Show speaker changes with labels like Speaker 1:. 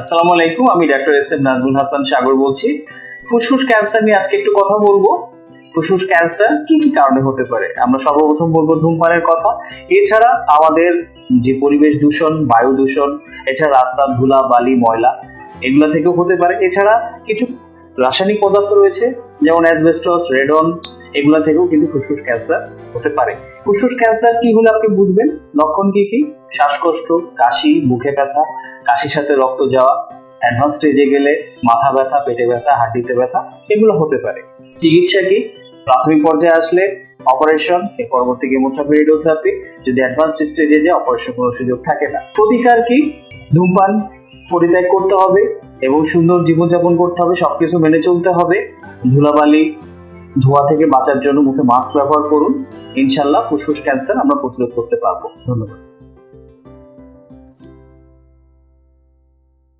Speaker 1: আসসালামু আলাইকুম, আমি doctor S M Nazmul Hasan Sagar বলছি। ফুসফুস ক্যান্সার নিয়ে আজকে একটু কথা বলব। ফুসফুস ক্যান্সার কি কি কারণে হতে পারে? আমরা সর্বপ্রথম বলব ধূমপানের কথা। এছাড়া আমাদের যে পরিবেশ দূষণ, বায়ু দূষণ, এছাড়া রাস্তা ধুলা, বালি, ময়লা, এগুলো থেকেও হতে পারে। এছাড়া কিছু রাসায়নিক পদার্থ রয়েছে, যেমন অ্যাসবেস্টস রেডন এগুলো থেকেও কিন্তু ফুসফুস ক্যান্সার হতে পারে। ফুসফুস ক্যান্সার কি হলে আপনি বুঝবেন? লক্ষণ কি কি? শ্বাসকষ্ট, কাশি, মুখে ব্যথা, কাশির সাথে রক্ত যাওয়া অ্যাডভান্স স্টেজে গেলে মাথা ব্যথা, পেটে ব্যথা, হাড্ডিতে ব্যথা, এগুলো হতে পারে। চিকিৎসা কি? প্রাথমিক পর্যায়ে আসলে অপারেশন, এর পরবর্তী কেমোথেরাপি রেডিওথেরাপি যদি অ্যাডভান্স স্টেজে যায়, অপারেশন কোনো সুযোগ থাকে না। প্রতিকার কি? ধূমপান পরিত্যাগ করতে হবে এবং সুন্দর জীবনযাপন করতে হবে, সবকিছু মেনে চলতে হবে। ধুলাবালি ধোয়া থেকে বাঁচার জন্য মুখে মাস্ক ব্যবহার করুন। ইনশাল্লাহ ফুসফুস ক্যান্সার আমরা প্রতিরোধ করতে পারব। ধন্যবাদ।